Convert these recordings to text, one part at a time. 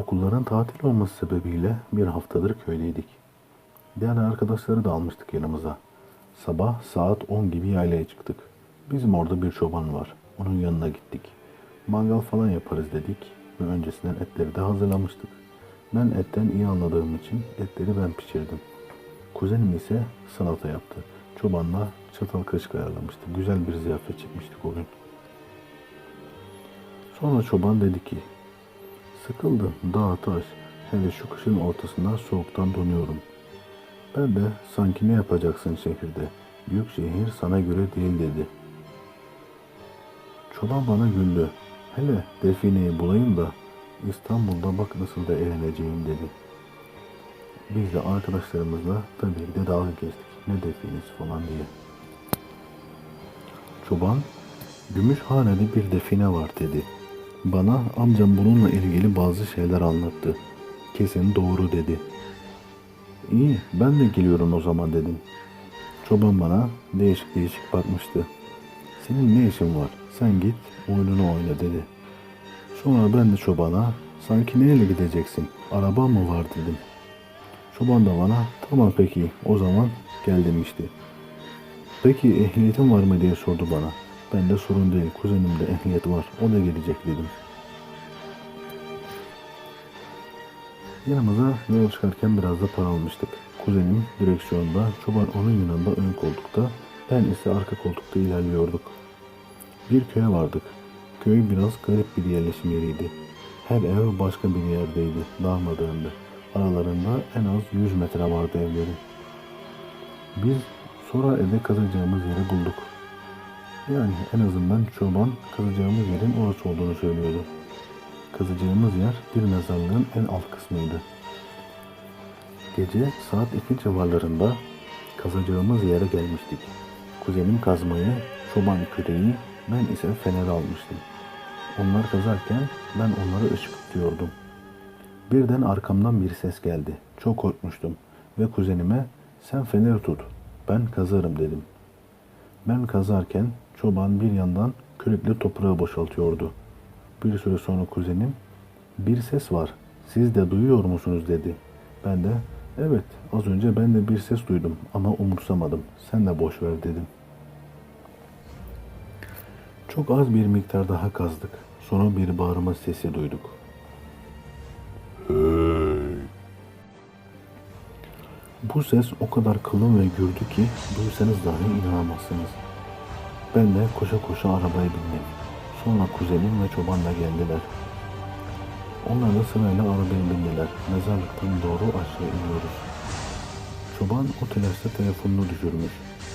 Okulların tatil olması sebebiyle bir haftadır köydeydik. Diğer arkadaşları da almıştık yanımıza. Sabah saat 10 gibi yaylaya çıktık. Bizim orada bir çoban var. Onun yanına gittik. Mangal falan yaparız dedik ve öncesinden etleri de hazırlamıştık. Ben etten iyi anladığım için etleri ben pişirdim. Kuzenim ise salata yaptı. Çobanla çatal kaşık ayarlamıştı. Güzel bir ziyafet çekmiştik o gün. Sonra çoban dedi ki, Sıkıldım dağ taş, hele şu kışın ortasında soğuktan donuyorum. Ben de sanki ne yapacaksın şehirde, büyük şehir sana göre değil dedi. Çoban bana güldü. Hele defineyi bulayım da İstanbul'da bak nasıl da eğleneceğim dedi. Biz de arkadaşlarımızla tabii de dalga geçtik. Ne definesi falan diye. Çoban, Gümüşhane'de bir define var dedi. Bana amcam bununla ilgili bazı şeyler anlattı. Kesin doğru dedi. İyi, ben de geliyorum o zaman dedim. Çoban bana değişik değişik bakmıştı. Senin ne işin var? Sen git, oyununu oyna dedi. Sonra ben de çobana, sanki neyle gideceksin? Araba mı var dedim. Çoban da bana, tamam peki, o zaman gel demişti. Peki ehliyetin var mı diye sordu bana. Ben de sorun değil, kuzenimde ehliyet var, o da gelecek dedim. Yanımıza yol çıkarken biraz da para almıştık. Kuzenim direksiyonda, çoban onun yanında ön koltukta, ben ise arka koltukta ilerliyorduk. Bir köye vardık. Köy biraz garip bir yerleşim yeriydi. Her ev başka bir yerdeydi, darmadağındı. Aralarında en az 100 metre vardı evlerin. Biz sonra eve kazacağımız yeri bulduk. Yani en azından çoban kazacağımız yerin orası olduğunu söylüyordu. Kazacağımız yer bir mezarlığın en alt kısmıydı. Gece saat 2 civarlarında kazacağımız yere gelmiştik. Kuzenim kazmayı, çoban küreği, ben ise feneri almıştım. Onlar kazarken ben onları ışık tutuyordum. Birden arkamdan bir ses geldi. Çok korkmuştum ve kuzenime sen feneri tut, ben kazarım dedim. Ben kazarken çoban bir yandan kürekle toprağı boşaltıyordu. Bir süre sonra kuzenim bir ses var siz de duyuyor musunuz dedi. Ben de evet az önce ben de bir ses duydum ama umursamadım sen de boş ver dedim. Çok az bir miktar daha kazdık. Sonra bir bağırma sesi duyduk. Bu ses o kadar kalın ve gürdü ki duysanız dahi inanamazsınız. Ben de koşa koşa arabaya bindim. Sonra kuzenim ve çoban da geldiler. Onlar da sırayla arabaya bindiler. Mezarlıktan doğru aşağı iniyoruz. Çoban o telaşta telefonunu düşürmüş.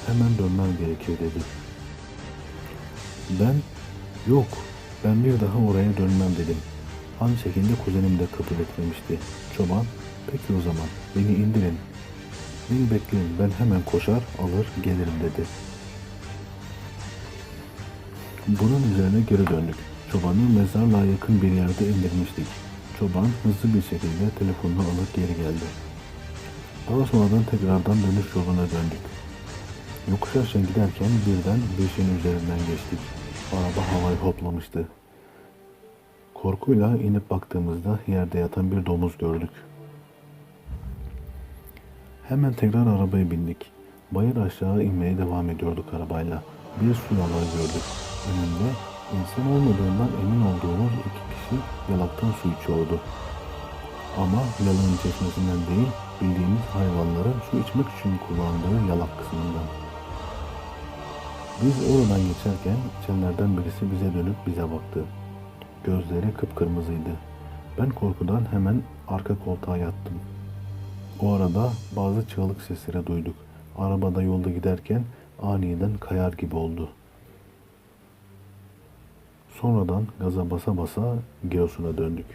Hemen dönmem gerekiyor dedi. Ben yok ben bir daha oraya dönmem dedim. Aynı şekilde kuzenim de kabul etmemişti. Çoban peki o zaman beni indirin. Beni bekleyin ben hemen koşar alır gelirim dedi. Bunun üzerine geri döndük. Çobanı mezarlığa yakın bir yerde indirmiştik. Çoban hızlı bir şekilde telefonunu alıp geri geldi. Daha sonradan tekrardan dönüş yoluna döndük. Yokuş aşağı giderken birden bir şeyin üzerinden geçtik. Araba havayı hoplamıştı. Korkuyla inip baktığımızda yerde yatan bir domuz gördük. Hemen tekrar arabaya bindik. Bayır aşağı inmeye devam ediyorduk arabayla. Bir su yalağı gördük. Önünde insan olmadığından emin olduğumuz iki kişi yalaktan su içiyordu. Ama yalağın çeşmesinden değil, bildiğimiz hayvanların su içmek için kullandığı yalak kısmından. Biz oradan geçerken içenlerden birisi bize dönüp bize baktı. Gözleri kıpkırmızıydı. Ben korkudan hemen arka koltuğa yattım. O arada bazı çığlık sesleri duyduk. Arabada yolda giderken aniden kayar gibi oldu. Sonradan gaza basa basa Giresun'a döndük.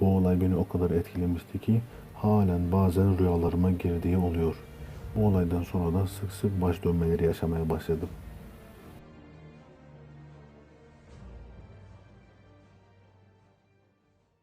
Bu olay beni o kadar etkilemişti ki halen bazen rüyalarıma girdiği oluyor. Bu olaydan sonra da sık sık baş dönmeleri yaşamaya başladım.